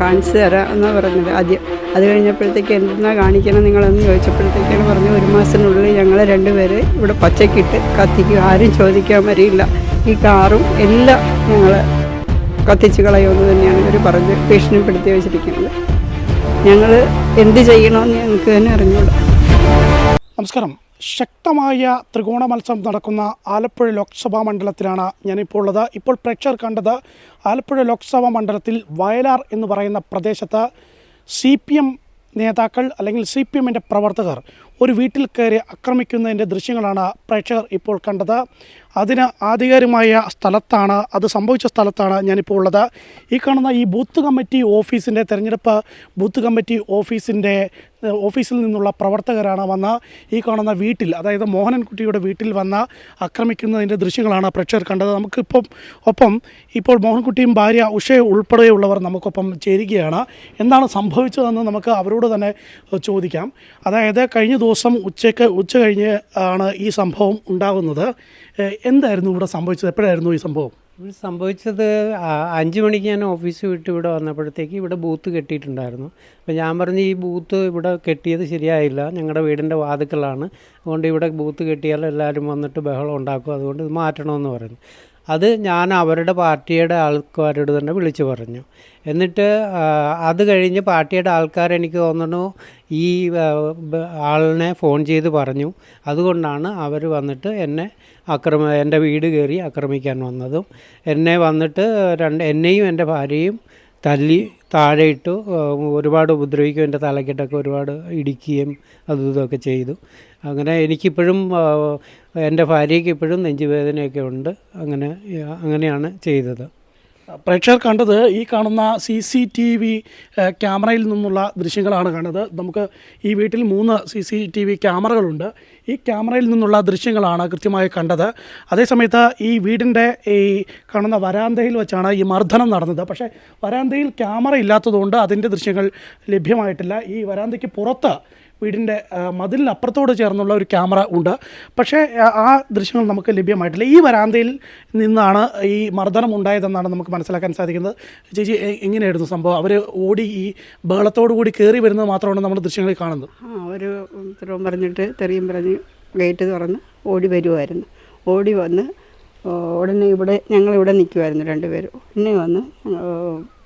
കാണിച്ചു തരാം എന്നാണ് പറഞ്ഞത്. ആദ്യം അത് കഴിഞ്ഞപ്പോഴത്തേക്ക് എന്തെന്നാ കാണിക്കണം നിങ്ങളെന്ന് ചോദിച്ചപ്പോഴത്തേക്കാണ് പറഞ്ഞു ഒരു മാസത്തിനുള്ളിൽ ഞങ്ങൾ രണ്ടുപേര് ഇവിടെ പച്ചക്കിട്ട് കത്തിക്കും. ആരും ചോദിക്കാൻ വരില്ല. ഈ കാറും എല്ലാം ഞങ്ങൾ കത്തിച്ച് കളയുമെന്ന് തന്നെയാണ് ഇവർ പറഞ്ഞ് ഭീഷണിപ്പെടുത്തി വെച്ചിരിക്കുന്നത്. ഞങ്ങൾ എന്ത് ചെയ്യണമെന്ന് ഞങ്ങൾക്ക് തന്നെ അറിഞ്ഞൂടാ. നമസ്കാരം. ശക്തമായ ത്രികോണ മത്സരം നടക്കുന്ന ആലപ്പുഴ ലോക്സഭാ മണ്ഡലത്തിലാണ് ഞാനിപ്പോൾ ഉള്ളത്. ഇപ്പോൾ പ്രേക്ഷകർ കണ്ടത് ആലപ്പുഴ ലോക്സഭാ മണ്ഡലത്തിൽ വയലാർ എന്ന് പറയുന്ന പ്രദേശത്ത് സി പി എം നേതാക്കൾ അല്ലെങ്കിൽ സി പി എമ്മിന്റെ പ്രവർത്തകർ ഒരു വീട്ടിൽ കയറി ആക്രമിക്കുന്നതിന്റെ ദൃശ്യങ്ങളാണ് പ്രേക്ഷകർ ഇപ്പോൾ കണ്ടത്. അതിന് ആധികാരികമായ സ്ഥലത്താണ് അത് സംഭവിച്ച സ്ഥലത്താണ് ഞാനിപ്പോൾ ഉള്ളത്. ഈ കാണുന്ന ഈ ബൂത്ത് കമ്മിറ്റി ഓഫീസിന്റെ തെരഞ്ഞെടുപ്പ് ബൂത്ത് കമ്മിറ്റി ഓഫീസിന്റെ ഓഫീസിൽ നിന്നുള്ള പ്രവർത്തകരാണ് വന്ന ഈ കാണുന്ന വീട്ടിൽ അതായത് മോഹനൻകുട്ടിയുടെ വീട്ടിൽ വന്ന ആക്രമിക്കുന്നതിന്റെ ദൃശ്യങ്ങളാണ് പ്രേക്ഷകർ കണ്ടത്. നമുക്കിപ്പം ഒപ്പം ഇപ്പോൾ മോഹൻകുട്ടിയും ഭാര്യ ഉഷ ഉൾപ്പെടെയുള്ളവർ നമുക്കൊപ്പം ചേരുകയാണ്. എന്താണ് സംഭവിച്ചതെന്ന് നമുക്ക് അവരോട് തന്നെ ചോദിക്കാം. അതായത് കഴിഞ്ഞ ദിവസം ഉച്ചയ്ക്ക് ഉച്ച കഴിഞ്ഞ് ആണ് ഈ സംഭവം ഉണ്ടാകുന്നത് എന്തായിരുന്നു ഇവിടെ സംഭവിച്ചത്? എപ്പോഴായിരുന്നു ഈ സംഭവം? ഇവിടെ സംഭവിച്ചത് അഞ്ച് മണിക്ക് ഞാൻ ഓഫീസ് വിട്ട് ഇവിടെ വന്നപ്പോഴത്തേക്ക് ഇവിടെ ബൂത്ത് കെട്ടിയിട്ടുണ്ടായിരുന്നു. അപ്പോൾ ഞാൻ പറഞ്ഞു ഈ ബൂത്ത് ഇവിടെ കെട്ടിയത് ശരിയായില്ല. ഞങ്ങളുടെ വീടിന്റെ വാതുക്കളാണ് അതുകൊണ്ട് ഇവിടെ ബൂത്ത് കെട്ടിയാൽ എല്ലാവരും വന്നിട്ട് ബഹളം ഉണ്ടാക്കും. അതുകൊണ്ട് ഇത് മാറ്റണമെന്ന് പറഞ്ഞു. അത് ഞാൻ അവരുടെ പാർട്ടിയുടെ ആൾക്കാരോട് തന്നെ വിളിച്ചു പറഞ്ഞു. എന്നിട്ട് അത് കഴിഞ്ഞ് പാർട്ടിയുടെ ആൾക്കാർ എനിക്ക് തോന്നുന്നു ഈ ആളിനെ ഫോൺ ചെയ്ത് പറഞ്ഞു. അതുകൊണ്ടാണ് അവർ വന്നിട്ട് എന്നെ അക്രമ എന്റെ വീട് കയറി ആക്രമിക്കാൻ വന്നതും. എന്നെ വന്നിട്ട് രണ്ട് എന്നെയും എന്റെ ഭാര്യയും തല്ലി താഴെ ഇട്ടു ഒരുപാട് ഉപദ്രവിക്കും എന്റെ തലക്കെട്ടൊക്കെ ഒരുപാട് ഇടിക്കുകയും അതും ഇതൊക്കെ ചെയ്തു. അങ്ങനെ എനിക്കിപ്പോഴും എന്റെ ഭാര്യയ്ക്ക് ഇപ്പോഴും നെഞ്ചുവേദനയൊക്കെ ഉണ്ട്. അങ്ങനെ അങ്ങനെയാണ് ചെയ്തത്. പ്രേക്ഷകർ കണ്ടത് ഈ കാണുന്ന സി സി ടി വി ക്യാമറയിൽ നിന്നുള്ള ദൃശ്യങ്ങളാണ് കണ്ടത്. നമുക്ക് ഈ വീട്ടിൽ മൂന്ന് സി സി ടി വി ക്യാമറകളുണ്ട്. ഈ ക്യാമറയിൽ നിന്നുള്ള ദൃശ്യങ്ങളാണ് കൃത്യമായി കണ്ടത്. അതേസമയത്ത് ഈ വീടിന്റെ ഈ കാണുന്ന വരാന്തയിൽ വെച്ചാണ് ഈ മർദ്ദനം നടന്നത്. പക്ഷേ വരാന്തയിൽ ക്യാമറ ഇല്ലാത്തതുകൊണ്ട് അതിന്റെ ദൃശ്യങ്ങൾ ലഭ്യമായിട്ടില്ല. ഈ വരാന്തയ്ക്ക് പുറത്ത് വീടിന്റെ മതിലിനപ്പുറത്തോട് ചേർന്നുള്ള ഒരു ക്യാമറ ഉണ്ട്. പക്ഷേ ആ- ദൃശ്യങ്ങൾ നമുക്ക് ലഭ്യമായിട്ടില്ല. ഈ വരാന്തയിൽ നിന്നാണ് ഈ മർദ്ദനം ഉണ്ടായതെന്നാണ് നമുക്ക് മനസ്സിലാക്കാൻ സാധിക്കുന്നത്. ചേച്ചി എങ്ങനെയായിരുന്നു സംഭവം? അവർ ഓടി ഈ ബഹളത്തോടു കൂടി കയറി വരുന്നത് മാത്രമാണ് നമ്മൾ ദൃശ്യങ്ങളിൽ കാണുന്നത്. ആ അവർ ഉത്തരവും പറഞ്ഞിട്ട് തെറിയും പറഞ്ഞ് ഗേറ്റ് തുറന്ന് ഓടി വരുമായിരുന്നു ഓടി വന്ന് ഉടനെ ഇവിടെ ഞങ്ങളിവിടെ നിൽക്കുമായിരുന്നു രണ്ടുപേരും. എന്നെ വന്ന്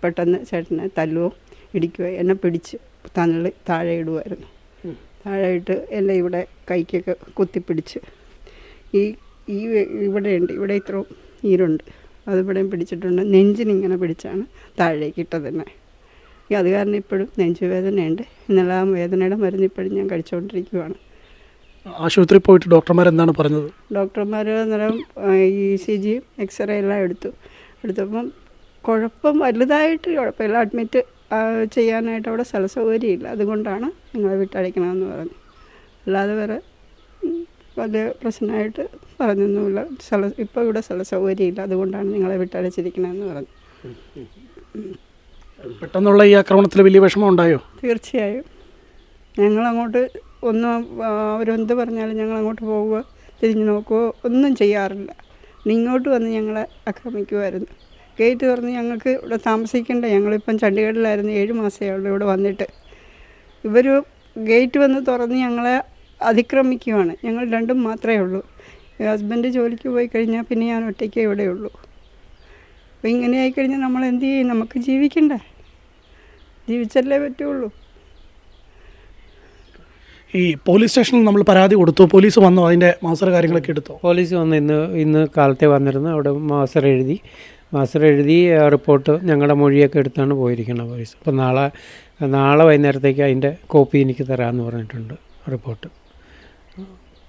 പെട്ടെന്ന് ചേട്ടനെ തല്ലുവോ ഇടിക്കുകയോ എന്നെ പിടിച്ച് തള്ളി താഴെ ഇടുമായിരുന്നു താഴെ എല്ലാം ഇവിടെ കൈക്കൊക്കെ കുത്തിപ്പിടിച്ച്. ഈ ഈ ഇവിടെ ഇവിടെയുണ്ട്. ഇവിടെ ഇത്രയും ഈരുണ്ട് അതിവിടെയും പിടിച്ചിട്ടുണ്ട്. നെഞ്ചിനിങ്ങനെ പിടിച്ചാണ് താഴേക്ക് ഇട്ടത് തന്നെ. ഈ അത് കാരണം ഇപ്പോഴും നെഞ്ചുവേദനയുണ്ട് ഇന്നലെ ആ വേദനയുടെ മരുന്ന് ഇപ്പോഴും ഞാൻ കഴിച്ചുകൊണ്ടിരിക്കുകയാണ് ആശുപത്രി പോയിട്ട് ഡോക്ടർമാർ എന്താണ് പറഞ്ഞത്? ഡോക്ടർമാർ അന്നേരം ഇ സി ജിയും എക്സ്റേ എല്ലാം എടുത്തു. എടുത്തപ്പം കുഴപ്പം വലുതായിട്ട് കുഴപ്പമില്ല. അഡ്മിറ്റ് ചെയ്യാനായിട്ട് അവിടെ സ്ഥല സൗകര്യമില്ല. അതുകൊണ്ടാണ് നിങ്ങളെ വിട്ടയക്കണമെന്ന് പറഞ്ഞു അല്ലാതെ വേറെ വലിയ പ്രശ്നമായിട്ട് പറഞ്ഞൊന്നുമില്ല. സ്ഥല ഇപ്പോൾ ഇവിടെ സ്ഥല സൗകര്യമില്ല. അതുകൊണ്ടാണ് നിങ്ങളെ വിട്ടടച്ചിരിക്കണമെന്ന് പറഞ്ഞു പെട്ടെന്നുള്ള ഈ ആക്രമണത്തിൽ വലിയ വിഷമം ഉണ്ടായോ തീർച്ചയായും. ഞങ്ങളങ്ങോട്ട് ഒന്ന് അവരെന്ത് പറഞ്ഞാലും ഞങ്ങൾ അങ്ങോട്ട് പോവുക തിരിഞ്ഞു നോക്കുകയോ ഒന്നും ചെയ്യാറില്ല. നിങ്ങോട്ട് ഇങ്ങോട്ട് വന്ന് ഞങ്ങളെ ആക്രമിക്കുമായിരുന്നു. ഗേറ്റ് തുറന്ന് ഞങ്ങൾക്ക് ഇവിടെ താമസിക്കേണ്ട? ഞങ്ങളിപ്പം ചണ്ഡീഗഡിലായിരുന്നു ഏഴ് മാസമേ ഇവിടെ വന്നിട്ട്. ഇവർ ഗേറ്റ് വന്ന് തുറന്ന് ഞങ്ങളെ അതിക്രമിക്കുവാണ്. ഞങ്ങൾ രണ്ടും മാത്രമേ ഉള്ളൂ. ഹസ്ബൻഡ് ജോലിക്ക് പോയി കഴിഞ്ഞാൽ പിന്നെ ഞാൻ ഒറ്റയ്ക്ക് ഇവിടെ ഉള്ളൂ. അപ്പോൾ ഇങ്ങനെ ആയിക്കഴിഞ്ഞാൽ നമ്മൾ എന്ത് ചെയ്യും? നമുക്ക് ജീവിക്കണ്ടേ? ജീവിച്ചല്ലേ പറ്റുള്ളൂ. ഈ പോലീസ് സ്റ്റേഷനിൽ നമ്മൾ പരാതി കൊടുത്തു. പോലീസ് വന്നോ അതിന്റെ മാസ്റ്റർ കാര്യങ്ങളൊക്കെ എടുത്തു. പോലീസ് വന്ന് ഇന്ന് ഇന്ന് കാലത്തെ വന്നിരുന്നു. അവിടെ മാസ്റ്റർ എഴുതി. മാസ്റ്റർ എഴുതി ആ റിപ്പോർട്ട് ഞങ്ങളുടെ മൊഴിയൊക്കെ എടുത്താണ് പോയിരിക്കുന്നത് പോലീസ് അപ്പോൾ നാളെ നാളെ വൈകുന്നേരത്തേക്ക് അതിന്റെ കോപ്പി എനിക്ക് തരാമെന്ന് പറഞ്ഞിട്ടുണ്ട് റിപ്പോർട്ട്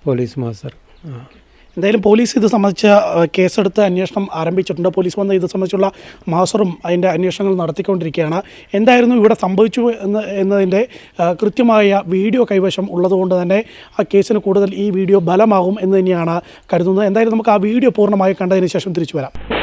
പോലീസ് മാസ്റ്റർ ആ. എന്തായാലും പോലീസ് ഇത് സംബന്ധിച്ച് കേസെടുത്ത് അന്വേഷണം ആരംഭിച്ചിട്ടുണ്ട്. പോലീസ് വന്ന് ഇത് സംബന്ധിച്ചുള്ള മാസറും അതിന്റെ അന്വേഷണങ്ങൾ നടത്തിക്കൊണ്ടിരിക്കുകയാണ്. എന്തായിരുന്നു ഇവിടെ സംഭവിച്ചു എന്ന് എന്നതിന്റെ കൃത്യമായ വീഡിയോ കൈവശം ഉള്ളതുകൊണ്ട് തന്നെ ആ കേസിന് കൂടുതൽ ഈ വീഡിയോ ബലമാകും എന്ന് തന്നെയാണ് കരുതുന്നത്. എന്തായാലും നമുക്ക് ആ വീഡിയോ പൂർണമായി കണ്ടതിന് ശേഷം തിരിച്ചു വരാം.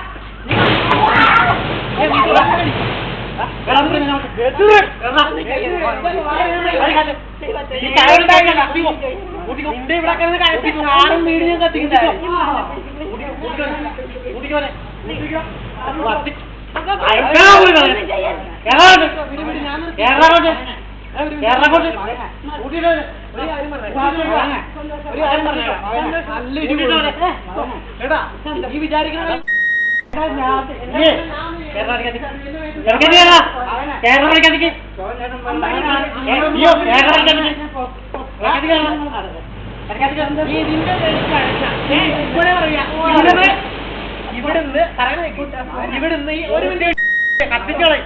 നിന്റെ ഇവിടെ കിടന്ന് കഴിപ്പിക്കും ആരും മീഡിയം ഞാൻ കത്തിക്കണ്ടേ ഈ വിചാരിക്കണ ഇവിടുന്ന് ഇവിടുന്ന് ഒരു മിനിറ്റ് കത്തിച്ചോളെ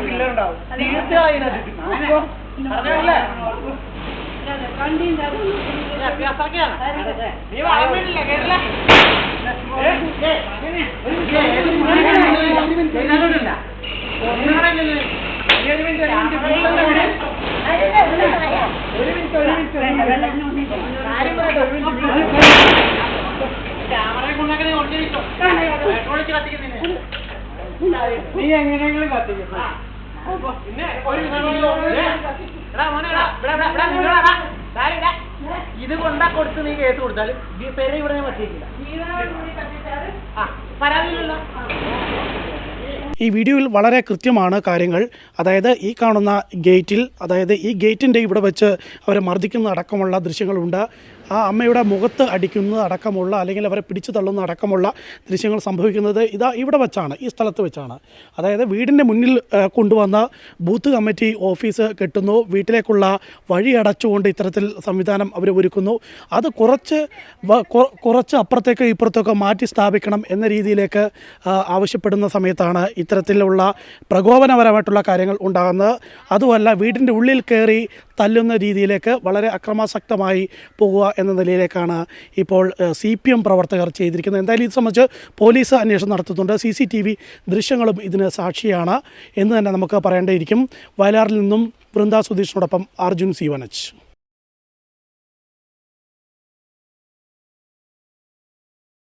പിള്ളേരുണ്ടാവും തീർച്ചയായും നീ എങ്ങനെയെങ്കിലും കത്തിക്കും. പിന്നെ ഒരു ഇത് കൊണ്ടാ കൊടുത്ത് നീ കേസ് കൊടുത്താൽ പേരെ ഇവിടെ ഞാൻ പറ്റിയിട്ടില്ല ആ പരാതിയില്ലല്ലോ. ഈ വീഡിയോയിൽ വളരെ കൃത്യമാണ് കാര്യങ്ങൾ. അതായത് ഈ കാണുന്ന ഗേറ്റിൽ അതായത് ഈ ഗേറ്റിന്റെ ഇവിടെ വെച്ച് അവരെ മർദ്ദിക്കുന്ന അടക്കമുള്ള ദൃശ്യങ്ങളുണ്ട്. ആ അമ്മയുടെ മുഖത്ത് അടിക്കുന്നത് അടക്കമുള്ള അല്ലെങ്കിൽ അവരെ പിടിച്ചു തള്ളുന്ന അടക്കമുള്ള ദൃശ്യങ്ങൾ സംഭവിക്കുന്നത് ഇതാ ഇവിടെ വെച്ചാണ് ഈ സ്ഥലത്ത് വെച്ചാണ്. അതായത് വീടിന്റെ മുന്നിൽ കൊണ്ടുവന്ന ബൂത്ത് കമ്മിറ്റി ഓഫീസ് കെട്ടുന്നു. വീട്ടിലേക്കുള്ള വഴി അടച്ചുകൊണ്ട് ഇത്തരത്തിൽ സംവിധാനം അവർ ഒരുക്കുന്നു. അത് കുറച്ച് കുറച്ച് അപ്പുറത്തേക്ക് ഇപ്പുറത്തേക്ക് മാറ്റി സ്ഥാപിക്കണം എന്ന രീതിയിലേക്ക് ആവശ്യപ്പെടുന്ന സമയത്താണ് ഇത്തരത്തിലുള്ള പ്രകോപനപരമായിട്ടുള്ള കാര്യങ്ങൾ ഉണ്ടാകുന്നത്. അതുമല്ല വീടിന്റെ ഉള്ളിൽ കയറി തല്ലുന്ന രീതിയിലേക്ക് വളരെ അക്രമാസക്തമായി പോകുക എന്ന നിലയിലേക്കാണ് ഇപ്പോൾ സി പി എം പ്രവർത്തകർ ചെയ്തിരിക്കുന്നത്. എന്തായാലും ഇത് സംബന്ധിച്ച് പോലീസ് അന്വേഷണം നടത്തുന്നുണ്ട്. സി സി ടി വി ദൃശ്യങ്ങളും ഇതിന് സാക്ഷിയാണ് എന്ന് തന്നെ നമുക്ക് പറയേണ്ടിയിരിക്കും. വയലാറിൽ നിന്നും വൃന്ദ സുധീഷിനോടൊപ്പം അർജുൻ സി വനച്ച്